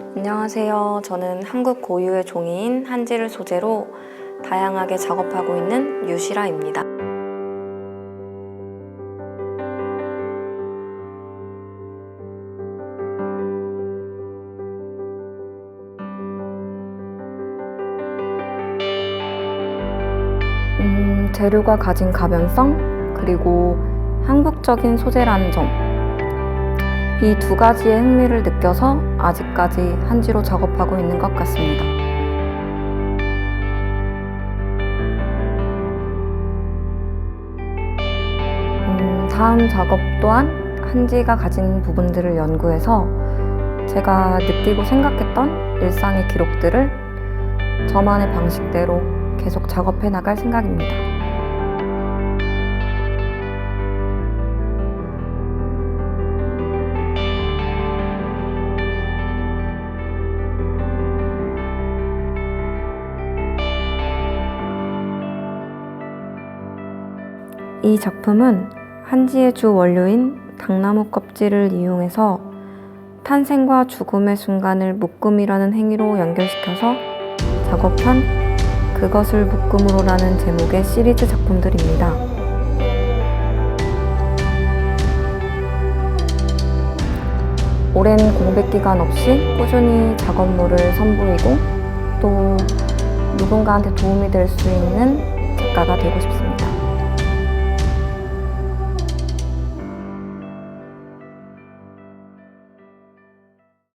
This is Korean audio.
안녕하세요. 저는 한국 고유의 종이인 한지를 소재로 다양하게 작업하고 있는 유시라입니다. 음, 재료가 가진 가변성, 그리고 한국적인 소재라는 점. 이 두 가지의 흥미를 느껴서 아직까지 한지로 작업하고 있는 것 같습니다. 음, 다음 작업 또한 한지가 가진 부분들을 연구해서 제가 느끼고 생각했던 일상의 기록들을 저만의 방식대로 계속 작업해 나갈 생각입니다. 이 작품은 한지의 주 원료인 당나무 껍질을 이용해서 탄생과 죽음의 순간을 묶음이라는 행위로 연결시켜서 작업한 그것을 묶음으로라는 제목의 시리즈 작품들입니다. 오랜 공백 기간 없이 꾸준히 작업물을 선보이고 또 누군가한테 도움이 될 수 있는 작가가 되고 싶습니다.